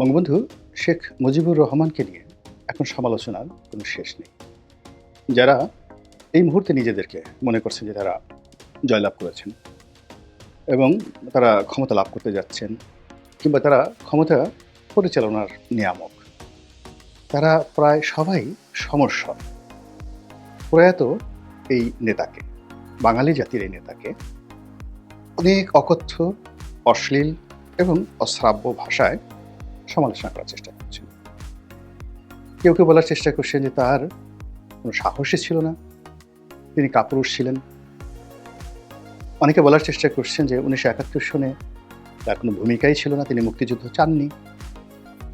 বঙ্গবন্ধু শেখ মুজিবুর রহমানকে নিয়ে এখন সমালোচনার কোনো শেষ নেই। যারা এই মুহূর্তে নিজেদেরকে মনে করছেন যে তারা জয়লাভ করেছেন এবং তারা ক্ষমতা লাভ করতে যাচ্ছেন কিংবা তারা ক্ষমতা পরিচালনার নিয়ামক, তারা প্রায় সবাই সমস্যা প্রয়াত এই নেতাকে, বাঙালি জাতির এই নেতাকে অনেক অকথ্য, অশ্লীল এবং অশ্রাব্য ভাষায় সমালোচনা করার চেষ্টা করছেন কেউ কেউ বলার চেষ্টা করছেন যে তার কোনো সাহসই ছিল না। তিনি কাপুরুষ ছিলেন। অনেকে বলার চেষ্টা করছেন যে উনিশশো একাত্তর সনে তার কোনো ভূমিকাই ছিল না, তিনি মুক্তিযুদ্ধ চাননি।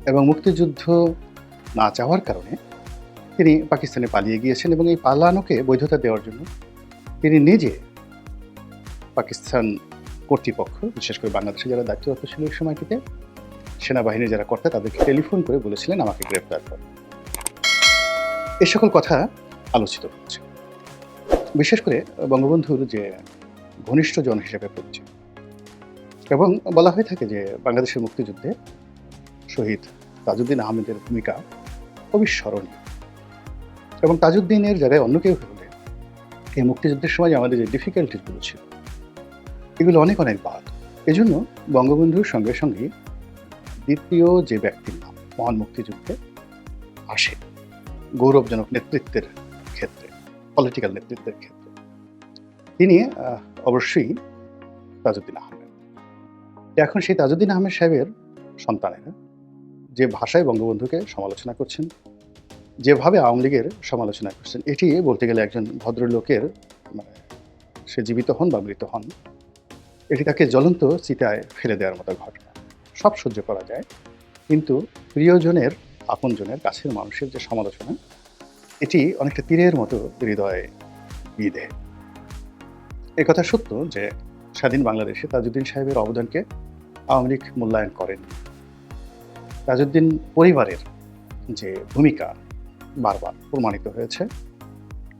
এবং মুক্তিযুদ্ধ না চাওয়ার কারণে তিনি পাকিস্তানে পালিয়ে গিয়েছেন এবং এই পালানোকে বৈধতা দেওয়ার জন্য তিনি নিজে পাকিস্তান কর্তৃপক্ষ, বিশেষ করে বাংলাদেশে যারা দায়িত্বরত ছিল এই সময়টিতে সেনাবাহিনীর যারা কর্তা, তাদেরকে টেলিফোন করে বলেছিলেন আমাকে গ্রেপ্তার করো। এ সকল কথা আলোচিত হচ্ছে। বিশেষ করে বঙ্গবন্ধুর যে ঘনিষ্ঠ জন হিসেবে পরিচিত এবং বলা হয়ে থাকে যে বাংলাদেশের মুক্তিযুদ্ধে শহীদ তাজউদ্দিন আহমেদের ভূমিকা অবিস্মরণীয়। এবং তাজউদ্দিনের জায়গায় অন্য কেউ হলে এই মুক্তিযুদ্ধের সময় আমাদের যে ডিফিকাল্টিসগুলো ছিল, এগুলো অনেক অনেক বাদ এজন্য বঙ্গবন্ধুর সঙ্গে সঙ্গে দ্বিতীয় যে ব্যক্তির নাম মহান মুক্তিযুদ্ধে আসে, গৌরবজনক নেতৃত্বের ক্ষেত্রে পলিটিক্যাল নেতৃত্বের ক্ষেত্রে। তিনি অবশ্যই তাজউদ্দিন আহমেদ। এখন সেই তাজউদ্দিন আহমেদ সাহেবের সন্তানেরা যে ভাষায় বঙ্গবন্ধুকে সমালোচনা করছেন, যেভাবে আওয়ামী লীগের সমালোচনা করছেন, এটি বলতে গেলে একজন ভদ্রলোকের মানে সে জীবিত হন বা মৃত হন, এটি তাকে জ্বলন্ত চিতায় ফেলে দেওয়ার মতো ঘটনা। সব সহ্য করা যায়। কিন্তু প্রিয়জনের, আপনজনের কাছের মানুষের যে সমালোচনা, এটি অনেকটা তীরের মতো হৃদয়ে বিধে এ কথা সত্য যে স্বাধীন বাংলাদেশে তাজউদ্দিন সাহেবের অবদানকে আওয়ামী লীগ মূল্যায়ন করেন। তাজউদ্দিন পরিবারের যে ভূমিকা বারবার প্রমাণিত হয়েছে,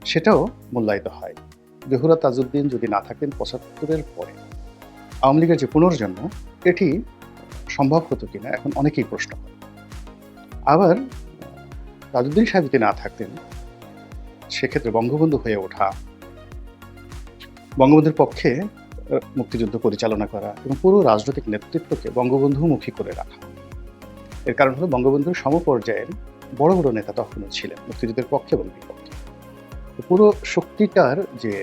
সেটাও মূল্যায়িত হয়। জহুরা তাজউদ্দিন যদি না থাকেন পঁচাত্তরের পরে আওয়ামী লীগের যে পুনর্জন্ম, এটি সম্ভব হতো কিনা, এখন অনেকেই প্রশ্ন করে। আবার তাজউদ্দিন সাহেব যদি না থাকতেন, সেক্ষেত্রে বঙ্গবন্ধু হয়ে ওঠা, বঙ্গবন্ধুর পক্ষে মুক্তিযুদ্ধ পরিচালনা করা এবং পুরো রাজনৈতিক নেতৃত্বকে বঙ্গবন্ধুমুখী করে রাখা। এর কারণ হলো বঙ্গবন্ধুর সমপর্যায়ের বড় বড় নেতা তখনও ছিলেন, মুক্তিযুদ্ধের পক্ষে এবং বিপক্ষে। পুরো শক্তিটার যে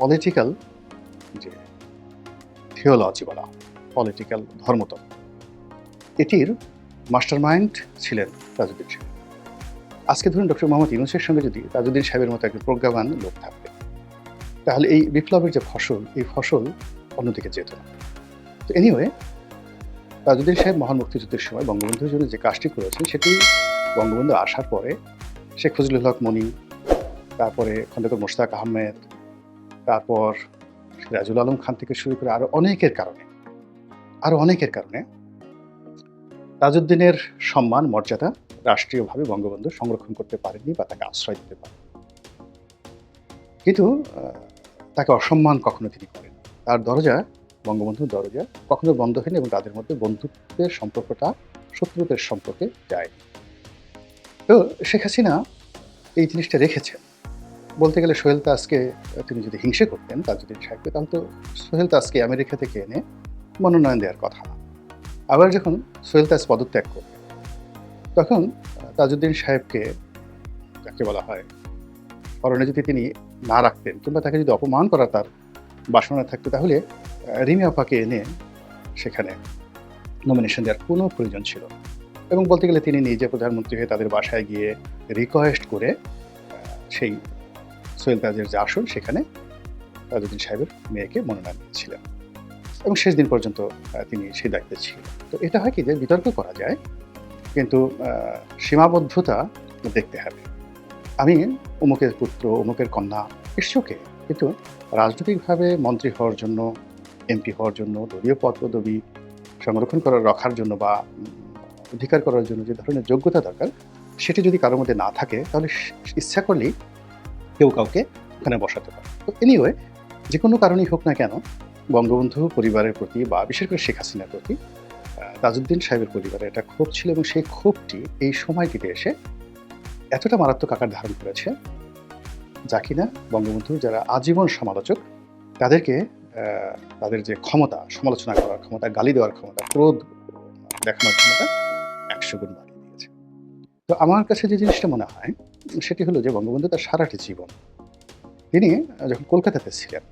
পলিটিক্যাল যে থিওলজি বলা পলিটিক্যাল ধর্মতত্ত্ব। এটির মাস্টার মাইন্ড ছিলেন তাজউদ্দিন সাহেব। আজকে ধরুন ডক্টর মোহাম্মদ ইউনুসের সঙ্গে যদি তাজউদ্দিন সাহেবের মতো একজন প্রজ্ঞাবান লোক থাকতেন তাহলে এই বিপ্লবের যে ফসল, এই ফসল অন্যদিকে যেত না। তো এনিওয়ে তাজউদ্দিন সাহেব মহান মুক্তিযুদ্ধের সময় বঙ্গবন্ধুর জন্য যে কাজটি করেছেন, সেটি বঙ্গবন্ধু আসার পরে শেখ ফজলুল হক মনি, তারপরে খন্দকার মোশতাক আহমেদ, তারপর সিরাজুল আলম খান থেকে শুরু করে আরও অনেকের কারণে আরও অনেকের কারণে তাজউদ্দিনের সম্মান, মর্যাদা রাষ্ট্রীয়ভাবে বঙ্গবন্ধু সংরক্ষণ করতে পারেননি বা তাকে আশ্রয় দিতে পারেন কিন্তু তাকে অসম্মান কখনো তিনি করেন তার দরজা, বঙ্গবন্ধুর দরজা কখনো বন্ধ হয়নি এবং তাদের মধ্যে বন্ধুত্বের সম্পর্কটা, শত্রুতের সম্পর্কে যায়। তো শেখ হাসিনা এই জিনিসটা রেখেছেন বলতে গেলে সোহেল তাজকে তিনি যদি হিংসে করতেন তাজউদ্দিন সাহেবকে, তাহলে তো সোহেল তাজকে আমেরিকা থেকে এনে মনোনয়ন দেওয়ার কথা আবার যখন সোহেল তাজ পদত্যাগ করবেন তখন তাজউদ্দিন সাহেবকে যাকে বলা হয় স্মরণে যদি তিনি না রাখতেন কিংবা তাকে যদি অপমান করা তার বাসনা থাকতো, তাহলে রিমি আপাকে এনে সেখানে নমিনেশন দেওয়ার কোনো প্রয়োজন ছিল এবং বলতে গেলে তিনি নিজে প্রধানমন্ত্রী হয়ে তাদের বাসায় গিয়ে রিকোয়েস্ট করে সেই সোহেল তাজের যে আসন সেখানে তাজউদ্দিন সাহেবের মেয়েকে মনোনয়ন দিয়েছিলেন। এবং শেষ দিন পর্যন্ত তিনি সেই দায়িত্বে ছিলেন। তো এটা হয় কি যে বিতর্ক করা যায়, কিন্তু সীমাবদ্ধতা দেখতে হবে। আমি অমুকের পুত্র অমুকের কন্যা ঈশ্বকে কিন্তু রাজনৈতিকভাবে মন্ত্রী হওয়ার জন্য, এমপি হওয়ার জন্য, দলীয় পদ পদবি সংরক্ষণ করার রাখার জন্য বা অধিকার করার জন্য যে ধরনের যোগ্যতা দরকার, সেটি যদি কারোর মধ্যে না থাকে, তাহলে ইচ্ছা করলেই কেউ কাউকে ওখানে বসাতে পারে। তো এনিওয়ে যে কোনো কারণেই হোক না কেন বঙ্গবন্ধু পরিবারের প্রতি বা বিশেষ করে শেখ হাসিনার প্রতি তাজউদ্দিন সাহেবের পরিবারে একটা ক্ষোভ ছিল এবং সেই ক্ষোভটি এই সময়টিতে এসে এতটা মারাত্মক আকার ধারণ করেছে যা কিনা বঙ্গবন্ধু যারা আজীবন সমালোচক, তাদেরকে তাদের যে ক্ষমতা, সমালোচনা করার ক্ষমতা, গালি দেওয়ার ক্ষমতা, ক্রোধ দেখানোর ক্ষমতা একশো গুণ বাড়িয়ে দিয়েছে। তো আমার কাছে যে জিনিসটা মনে হয়, সেটি হলো যে বঙ্গবন্ধু তার সারাটি জীবন, তিনি যখন কলকাতাতে ছিলেন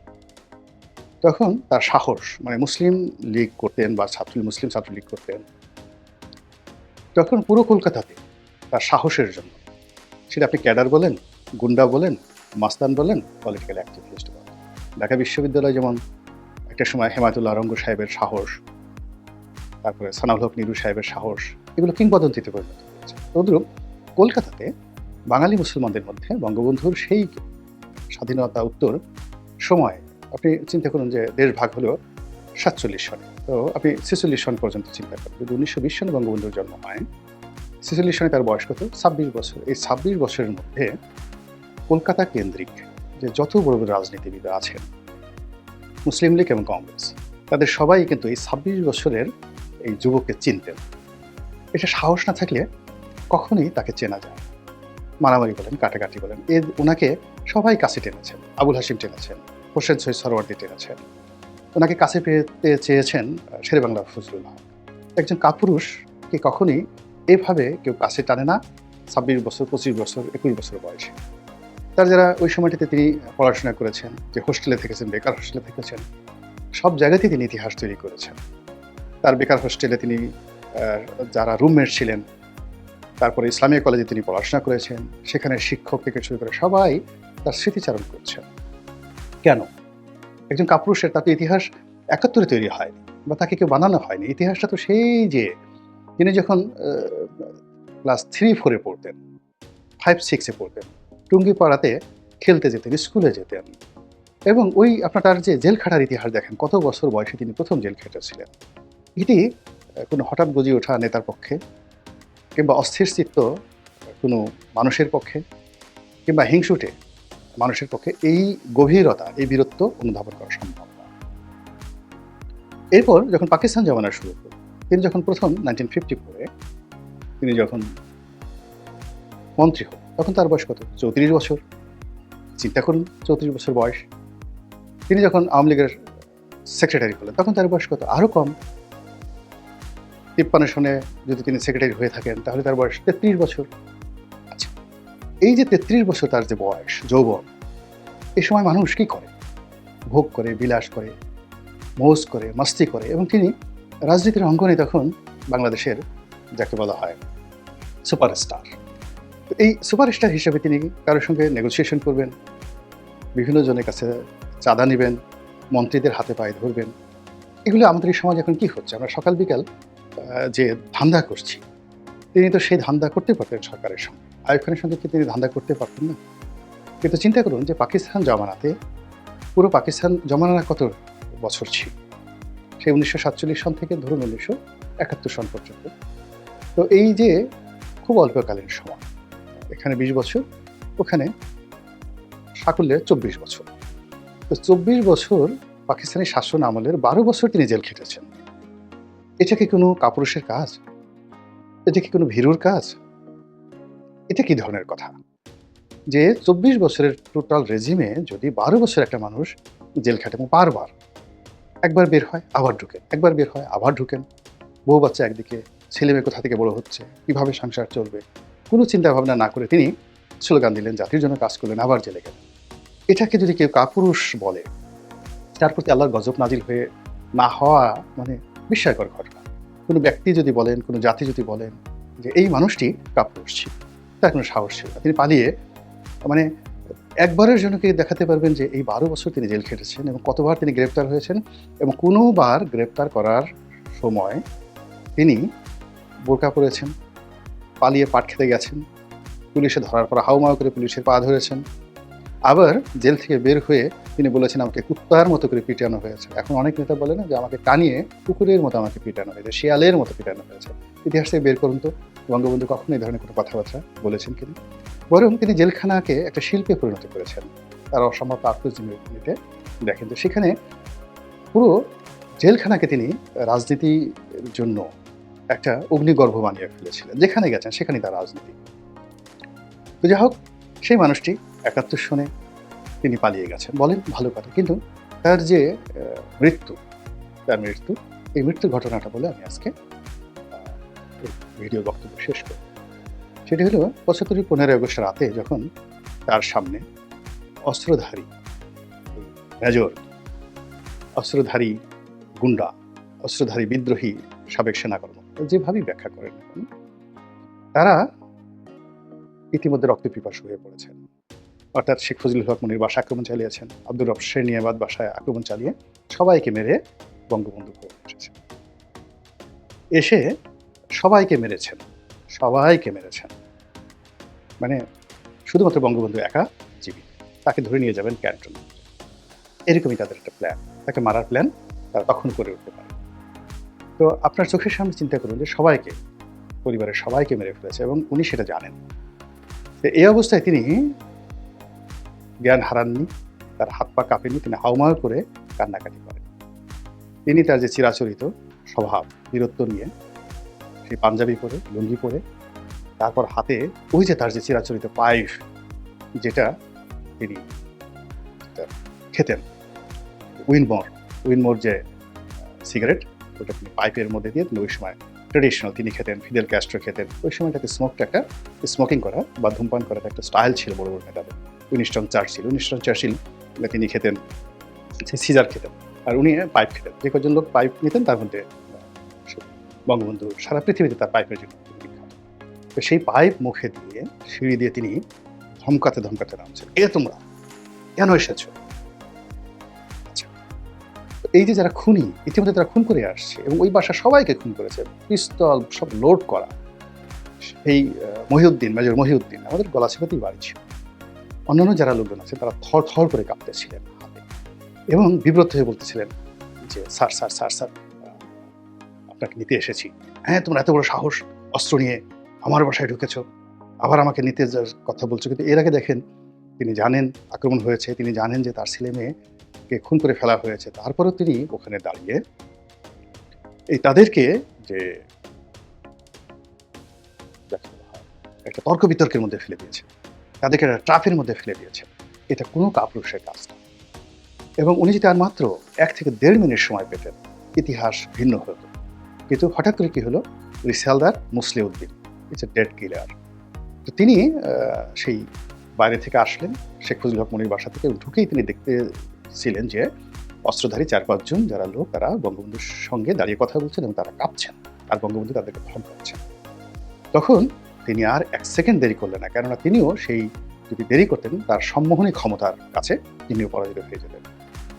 তখন তার সাহস মানে মুসলিম লীগ করতেন বা ছাত্র মুসলিম ছাত্রলীগ করতেন, তখন পুরো কলকাতাতে তার সাহসের জন্য, সেটা আপনি ক্যাডার বলেন, গুন্ডা বলেন, মাস্তান বলেন পলিটিক্যাল অ্যাক্টিভিস্ট বলেন। ঢাকা বিশ্ববিদ্যালয় যেমন একটা সময় হেমায়তুল্লাহ আরঙ্গ সাহেবের সাহস, তারপরে সানাউল হক নিরু সাহেবের সাহস, এগুলো কিংবদন্তিতে পরিণত হয়েছে। তদ্রূপ কলকাতাতে বাঙালি মুসলমানদের মধ্যে বঙ্গবন্ধুর সেই স্বাধীনতা উত্তর সময় আপনি চিন্তা করুন যে দেশ ভাগ হলো সাতচল্লিশ সনে। তো আপনি ছেচল্লিশ সন পর্যন্ত চিন্তা করেন। যদি উনিশশো বিশ সনে বঙ্গবন্ধুর জন্ম হয়, ছেচল্লিশ সনে তার বয়স কত? ছাব্বিশ বছর। এই ছাব্বিশ বছরের মধ্যে কলকাতা কেন্দ্রিক যে যত বড় বড় রাজনীতিবিদ আছেন, মুসলিম লীগ এবং কংগ্রেস, তাদের সবাই কিন্তু এই ছাব্বিশ বছরের এই যুবককে চিনতেন। এটা সাহস না থাকলে কখনোই তাকে চেনা যায় মারামারি বলেন, কাটাকাটি বলেন, এ ওনাকে সবাই কাছে টেনেছেন, আবুল হাসিম টেনেছেন। হোসেন সৈয়দ সরওয়ার্দি টেনেছেন ওনাকে কাছে পেতে চেয়েছেন শেরে বাংলা ফজলুল হক। একজন কাপুরুষকে কখনই এভাবে কেউ কাছে টানে না, ছাব্বিশ বছর, পঁচিশ বছর, একুশ বছর বয়সে। তার যারা ওই সময়টিতে তিনি পড়াশোনা করেছেন, যে হোস্টেলে থেকেছেন, বেকার হোস্টেলে থেকেছেন, সব জায়গাতেই তিনি ইতিহাস তৈরি করেছেন। তার বেকার হোস্টেলে তিনি যারা রুমমেট ছিলেন, তারপরে ইসলামিয়া কলেজে তিনি পড়াশোনা করেছেন, সেখানে শিক্ষক থেকে শুরু করে সবাই তার স্মৃতিচারণ করছেন। কেন? একজন কাপুরুষের তাতে ইতিহাস একাত্তরে তৈরি হয়নি বা তাকে কেউ বানানো হয়নি। ইতিহাসটা তো সেই যে তিনি যখন ক্লাস থ্রি, ফোরে পড়তেন, ফাইভ, সিক্সে পড়তেন, টুঙ্গিপাড়াতে খেলতে যেতেন, স্কুলে যেতেন, এবং ওই আপনার তার যে জেল খাটার ইতিহাস দেখেন, কত বছর বয়সে তিনি প্রথম জেল খেটেছিলেন এটি কোনো হঠাৎ গজিয়ে ওঠা নেতার পক্ষে, কিংবা অস্থির চিত্ত কোনো মানুষের পক্ষে, কিংবা হিংসুটে মানুষের পক্ষে এই গভীরতা, এই বীরত্ব অনুধাবন করা সম্ভব না। এরপর যখন পাকিস্তান জমানা শুরু করল তিনি যখন প্রথম নাইনটিন ফিফটি ফোরে তিনি যখন মন্ত্রী হন তখন তার বয়স কত? চৌত্রিশ বছর। চিন্তা করুন, চৌত্রিশ বছর বয়স। তিনি যখন আওয়ামী লীগের সেক্রেটারি হলেন, তখন তার বয়স কত? আরও কম। তিপ্পান্ন সনে যদি তিনি সেক্রেটারি হয়ে থাকেন, তাহলে তার বয়স তেত্রিশ বছর। এই যে তেত্রিশ বছর তার যে বয়স, যৌবন, এ সময় মানুষ কি করে? ভোগ করে, বিলাস করে, মৌজ করে, মাস্তি করে এবং তিনি রাজনীতির অঙ্গনে তখন বাংলাদেশের, যাকে বলা হয়, সুপারস্টার। এই সুপারস্টার হিসেবে তিনি কারোর সঙ্গে নেগোসিয়েশন করবেন, বিভিন্ন জনের কাছে চাঁদা নেবেন, মন্ত্রীদের হাতে পায়ে ধরবেন। এগুলো আমাদের এই সমাজ এখন কি হচ্ছে? আমরা সকাল বিকাল যে ধান্দা করছি, তিনি তো সেই ধান্দা করতে পারতেন সরকারের সঙ্গে। আয়ুব সঙ্গে কি তিনি ধান্দা করতে পারতেন না। কিন্তু চিন্তা করুন যে পাকিস্তান জমানাতে পুরো পাকিস্তান জমানা কত বছর ছিল? সেই উনিশশো সাতচল্লিশ সন থেকে ধরুন উনিশশো একাত্তর সন পর্যন্ত। তো এই যে খুব অল্পকালীন সময়, এখানে বিশ বছর, ওখানে সাকুল্যে চব্বিশ বছর। তো চব্বিশ বছর পাকিস্তানি শাসন আমলের বারো বছর তিনি জেল খেটেছেন। এটা কি কোনো কাপুরুষের কাজ? এটা কি কোনো ভীরুর কাজ? এটা কি ধরনের কথা? যে চব্বিশ বছরের টোটাল রেজিমে যদি বারো বছর একটা মানুষ জেল খাটে এবং বারবার একবার বের হয়, আবার ঢুকেন একবার বের হয়, আবার ঢুকেন। বউ বাচ্চা একদিকে, ছেলে মেয়ে কোথা থেকে বড় হচ্ছে, কীভাবে সংসার চলবে? কোনো চিন্তা ভাবনা না করে তিনি স্লোগান দিলেন, জাতির জন্য কাজ করলেন, আবার জেলে গেলেন। এটাকে যদি কেউ কাপুরুষ বলে, তার প্রতি আল্লাহর গজব নাজিল হয়ে না হওয়া মানে বিস্ময়কর ঘটনা। কোনো ব্যক্তি যদি বলেন, কোনো জাতি যদি বলেন যে এই মানুষটি কাপুরুষ ছিল। তার কোনো সাহস ছিল তিনি পালিয়ে মানে একবারের জন্য কি দেখাতে পারবেন যে এই বারো বছর তিনি জেল খেটেছেন এবং কতবার তিনি গ্রেপ্তার হয়েছেন এবং কোনোবার গ্রেপ্তার করার সময় তিনি বোরকা পরেছেন, পালিয়ে পাট খেতে গেছেন, পুলিশে ধরার পর হাউমাউ করে পুলিশের পা ধরেছেন। আবার জেল থেকে বের হয়ে তিনি বলেছেন, আমাকে কুত্তার মতো করে পিটানো হয়েছে। এখন অনেক নেতা বলে না যে, আমাকে টানিয়ে কুকুরের মতো আমাকে পিটানো হয়েছে, শিয়ালের মতো পিটানো হয়েছে। ইতিহাস থেকে বের করুন তো। বঙ্গবন্ধু কখনো এই ধরনের কোনো কথাবার্তা বলেছেন কিনা? বরং তিনি জেলখানাকে একটা শিল্পে পরিণত করেছেন। তার অসম্ভব আত্মজীবনীতে দেখেন তো, সেখানে পুরো জেলখানাকে তিনি রাজনীতির জন্য একটা অগ্নিগর্ভ বানিয়ে ফেলেছিলেন। যেখানে গেছেন সেখানে তার রাজনীতি। তো যাই হোক, সেই মানুষটি একাত্তর সনে তিনি পালিয়ে গেছেন। বলেন, ভালো কথা। কিন্তু তার যে মৃত্যু, তার মৃত্যু, এই মৃত্যুর ঘটনাটা বলে আমি আজকে ভিডিও বক্তব্য শেষ করি। সেটি হলো পঁচাত্তরের পনেরোই আগস্ট রাতে যখন তার সামনে অস্ত্রধারী, মেজর, অস্ত্রধারী গুন্ডা, অস্ত্রধারী বিদ্রোহী সাবেক সেনা কর্মকর্তা যেভাবেই ব্যাখ্যা করেন তারা ইতিমধ্যে রক্তপিপাসু হয়ে পড়েছেন। অর্থাৎ শেখ ফজলুল হক মনির বাসা আক্রমণ চালিয়েছেন, আব্দুর রব শ্রেণিয়াবাদ বাসায় আক্রমণ চালিয়ে সবাইকে মেরে বঙ্গবন্ধু করে এসে সবাইকে মেরেছেন। সবাইকে মেরেছেন। মানে শুধুমাত্র বঙ্গবন্ধু একা জীবিত। তাকে ধরে নিয়ে যাবেন ক্যান্টন। এরকমই তাদের একটা প্ল্যান তাকে মারার প্ল্যান তারা তখন করে উঠতে পারে। তো আপনার চোখের সামনে চিন্তা করুন যে সবাইকে, পরিবারের সবাইকে মেরে ফেলেছে এবং উনি সেটা জানেন। তো এই অবস্থায় তিনি জ্ঞান হারাননি, তার হাত পা কাঁপেনি, তিনি হাউমাউ করে কান্নাকাটি করেন। তিনি তার যে চিরাচরিত স্বভাব, বীরত্ব নিয়ে সেই পাঞ্জাবি পরে, লুঙ্গি পরে, তারপর হাতে ওই যে তার যে চিরাচরিত পাইপ যেটা তিনি খেতেন, উইনমোর উইনমোর যে সিগারেট ওটা তিনি পাইপের মধ্যে দিয়ে ওই সময় ট্রেডিশনাল তিনি খেতেন ফিদেল ক্যাস্ট্রো খেতেন। ওই সময়টাতে স্মোকটা একটা স্মোকিং করা বা ধূমপান করার একটা স্টাইল ছিল বড় বড় নেতাদের। উইনিস্টন চার্চিল উইনিস্টন চার্চিল তিনি খেতেন সিজার খেতেন। আর উনি পাইপ খেতেন। যে কজন লোক পাইপ নিতেন তার মধ্যে বঙ্গবন্ধু সারা পৃথিবীতে তার পাইপের জন্য বিখ্যাত। তো সেই পাইপ মুখে দিয়ে, সিঁড়ি দিয়ে তিনি ধমকাতে ধমকাতে নামছেন। এ তোমরা, কেন এসেছ? আচ্ছা এই যে যারা খুনি, ইতিমধ্যে তারা খুন করে আসছে এবং ওই বাসা সবাইকে খুন করেছে। পিস্তল সব লোড করা। সেই মহিউদ্দিন, মেজর মহিউদ্দিন, আমাদের গলাচিপাতেই বাড়ি ছিল। অন্যান্য যারা লোকজন আছে, তারা থর থর করে কাঁপতেছিলেন হাতে এবং বিব্রত হয়ে বলতেছিলেন যে, স্যার স্যার স্যার স্যার আপনাকে নিতে এসেছি। হ্যাঁ তোমরা এত বড় সাহস, অস্ত্র নিয়ে আমার বাসায় ঢুকেছ। আবার আমাকে নিতে যাওয়ার কথা বলছো, কিন্তু এর আগে দেখেন, তিনি জানেন আক্রমণ হয়েছে, তিনি জানেন যে তার ছেলে মেয়েকে খুন করে ফেলা হয়েছে। তারপরেও তিনি ওখানে দাঁড়িয়ে এই তাদেরকে যে একটা তর্ক বিতর্কের মধ্যে ফেলে দিয়েছে, তাদেরকে একটা ট্রাফের মধ্যে ফেলে দিয়েছে। এটা কোনো কাপুরুষের কাজ না। এবং উনি যদি আর মাত্র এক থেকে দেড় মিনিট সময় পেতেন, ইতিহাস ভিন্ন হতো কিন্তু হঠাৎ করে কি হলো? রিসালদার Musliuddin it's a dead killer তো তিনি সেই বাইরে থেকে আসলেন, শেখ ফজলুল হক মনির বাসা থেকে ঢুকেই তিনি দেখতে ছিলেন যে অস্ত্রধারী চার পাঁচজন যারা লোক, তারা বঙ্গবন্ধুর সঙ্গে দাঁড়িয়ে কথা বলছেন এবং তারা কাঁপছেন। আর বঙ্গবন্ধু তাদেরকে ধমকাচ্ছেন তখন তিনি আর এক সেকেন্ড দেরি করলেন না, কেননা তিনিও সেই যদি দেরি করতেন, তার সম্মোহনী ক্ষমতার কাছে তিনিও পরাজিত হয়ে যেতেন।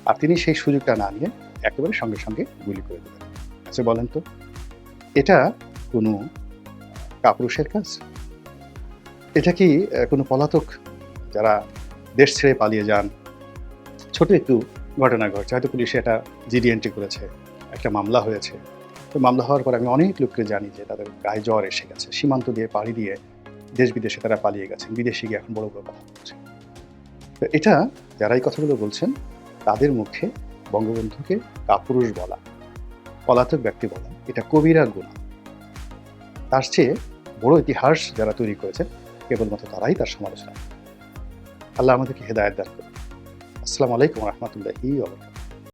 আর তিনি সেই সুযোগটা না নিয়ে একেবারে সঙ্গে সঙ্গে গুলি করে দিলেন। আচ্ছা বলেন তো? এটা কোনো কাপুরুষের কাজ? এটা কি কোনো পলাতক যারা দেশ ছেড়ে পালিয়ে যান? ছোট একটু ঘটনা ঘটছে। হয়তো পুলিশে এটা জিডি এন্ট্রি করেছে। একটা মামলা হয়েছে। তো মামলা হওয়ার পর আমি অনেক লোককে জানি যে তাদের গায়ে জ্বর এসে গেছে। সীমান্ত দিয়ে পাড়ি দিয়ে দেশ বিদেশে তারা পালিয়ে গেছেন। বিদেশে গিয়ে এখন বড় বড় কথা বলছে। তো এটা যারা এই কথাগুলো বলছেন, তাদের মুখে বঙ্গবন্ধুকে কাপুরুষ বলা। পলাতক ব্যক্তি বলেন। এটা কবিরা গুণ তার চেয়ে বড় ইতিহাস যারা তৈরি করেছেন, কেবলমাত্র তারাই তার সমালোচনা। আল্লাহ আমাদেরকে হেদায়ত দান করুন। আসসালামু আলাইকুম রহমতুল্লাহি